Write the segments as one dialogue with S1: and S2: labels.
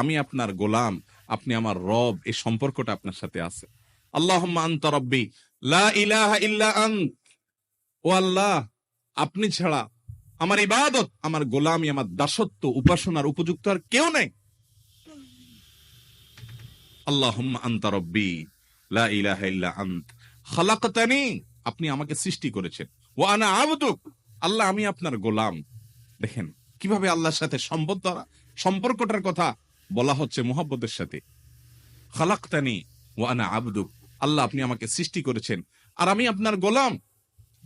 S1: আমি আপনার গোলাম, আপনি আমার রব, এই সম্পর্কটা আপনার সাথে আছে। আল্লাহ রব্বি ও আল্লাহ, আপনি ছাড়া আমার ইবাদত, আমার গোলামি, আমার দাসত্ব, উপাসনার উপযুক্ত আর কেউ নেই। আল্লাহ খালাকতানি, আপনি আমাকে সৃষ্টি করেছেন। ও আনা আবদুক, আল্লাহ আমি আপনার গোলাম। দেখেন, কীভাবে আল্লাহর সাথে সম্পদ সম্পর্কটার কথা বলা হচ্ছে মোহাব্বতের সাথে। খালাক্তানি ওয়ানা আবদুক আল্লাহ আপনি আমাকে সৃষ্টি করেছেন। আর আমি আপনার গোলাম।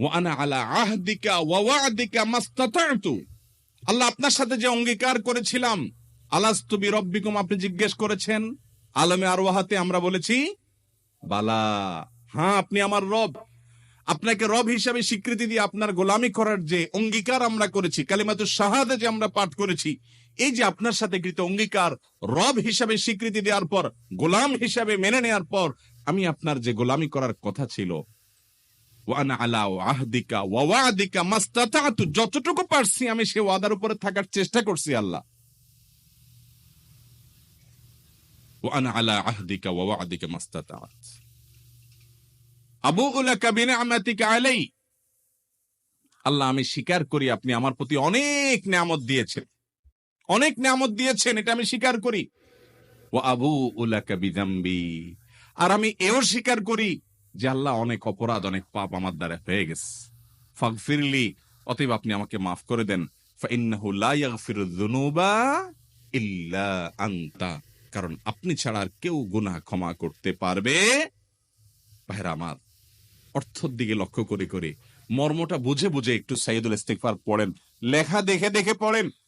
S1: ওয়ানা আলা আহদিকা ওয়াওয়াদিকা মাস্তাতাতু। আল্লাহ আপনার সাথে যে অঙ্গীকার করেছিলাম, আলাস্তু বিরব্বিকুম আপনি জিজ্ঞেস করেছেন, আলমে আরওয়াহাতে আমরা বলেছি, বালা। হ্যাঁ আপনি আমার রব। আপনাকে রব হিসাবে স্বীকৃতি দিয়ে আপনার গোলামি করার যে অঙ্গীকার আমরা করেছি কালিমাতুর শাহাদে যে আমরা পাঠ করেছি এই যে আপনার সাথে কৃত অঙ্গীকার, রব হিসাবে স্বীকৃতি দেওয়ার পর, গোলাম হিসাবে মেনে নেওয়ার পর, আমি আপনার যে গোলামি করার কথা ছিল যতটুকু পারছি আমি সে ওয়াদার উপরে থাকার চেষ্টা করছি আল্লাহ। আল্লাহ, আমি স্বীকার করি আপনি আমার প্রতি অনেক নিয়ামত দিয়েছেন। অনেক নামত দিয়েছেন, এটা আমি স্বীকার করি। ও আবু বিদাম্বি আর আমি এও স্বীকার করি যে আল্লাহ অনেক অপরাধ, অনেক পাপ আমার দ্বারা হয়ে গেছে। ফাগফিরলি, অতএব আপনি আমাকে মাফ করে দেন। কারণ আপনি ছাড়া আর কেউ গুনাহ ক্ষমা করতে পারবে। ভাইরা আমার, অর্থর দিকে লক্ষ্য করে করে, মর্মটা বুঝে বুঝে একটু সাইদুল ইস্তেকফার পড়েন। লেখা দেখে দেখে পড়েন।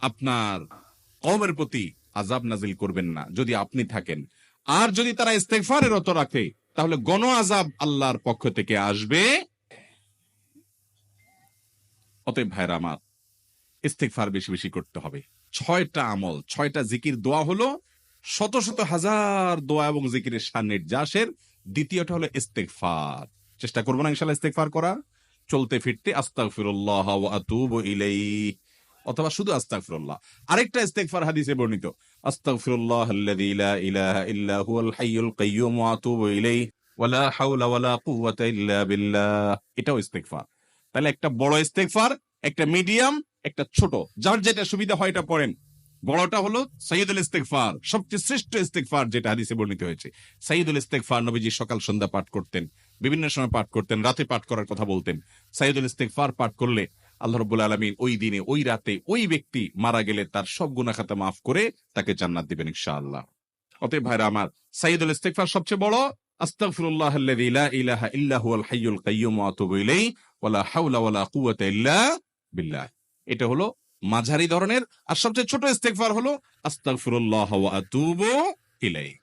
S1: আপনার কওমের প্রতি আজাব নাজিল করবেন না, যদি আপনি থাকেন। আর যদি তারা ইস্তেগফারে রত রাখে, তাহলে গণ আজাব আল্লাহর পক্ষ থেকে আসবে। অতএব ভাইরা আমার, ইস্তেগফার বেশি বেশি করতে হবে। ছয়টা আমল, ছয়টা জিকির দোয়া হলো, শত শত হাজার দোয়া এবং জিকিরের সান্নির্যাসের দ্বিতীয়টা হলো ইস্তেগফার। চেষ্টা করব না ইনশাল্লাহ ইস্তেগফার করা। চলতে ফিরতে আস্তাগফিরুল্লাহ ওয়া আতুবু অথবা শুধু আস্তাগফিরুল্লাহ। আরেকটা ইস্তেগফার হাদিসে বর্ণিত, আস্তাগফিরুল্লাহ আল্লাযী লা ইলাহা ইল্লা হুয়াল হাইয়ুল কাইয়্যুম ওয়া আতুবু ইলাইহি ওয়ালা হাওলা ওয়ালা কুওয়াতা ইল্লা বিল্লাহ। এটাও ইস্তেগফার। তাহলে একটা বড় ইস্তেগফার, একটা মিডিয়াম, একটা ছোট। যার যেটা সুবিধা হয় এটা পড়েন। বড়টা হলো সাইয়দুল ইস্তেগফার, সবচেয়ে শ্রেষ্ঠ ইস্তেগফার যেটা হাদিসে বর্ণিত হয়েছে। সাইয়দুল ইস্তেগফার নবীজি সকাল, সন্ধ্যা পাঠ করতেন, বিভিন্ন সময় পাঠ করতেন, রাতে পাঠ করার কথা বলতেন। সাইয়দুল ইস্তেগফার পাঠ করলে আল্লাহ রব্বুল আলমিন ওই দিনে, ওই রাতে ওই ব্যক্তি মারা গেলে তার সব গুনাহ খাতা মাফ করে তাকে জান্নাত দিবেন ইনশাআল্লাহ। অতএব ভাইরা আমার সাইয়দুল ইস্তেগফার সবচেয়ে বড়, আস্তাগফিরুল্লাহ ইলাহা হাইয়ুল ওয়া ইলাইহি, ওয়ালা হাওলা ওয়ালা কুওয়াতা ইল্লা বিল্লাহ। এটা হলো মাঝারি ধরনের, আর সবচেয়ে ছোট ইস্তেগফার হলো, আস্তাগফিরুল্লাহ ওয়া আতুবু ইলাইহি।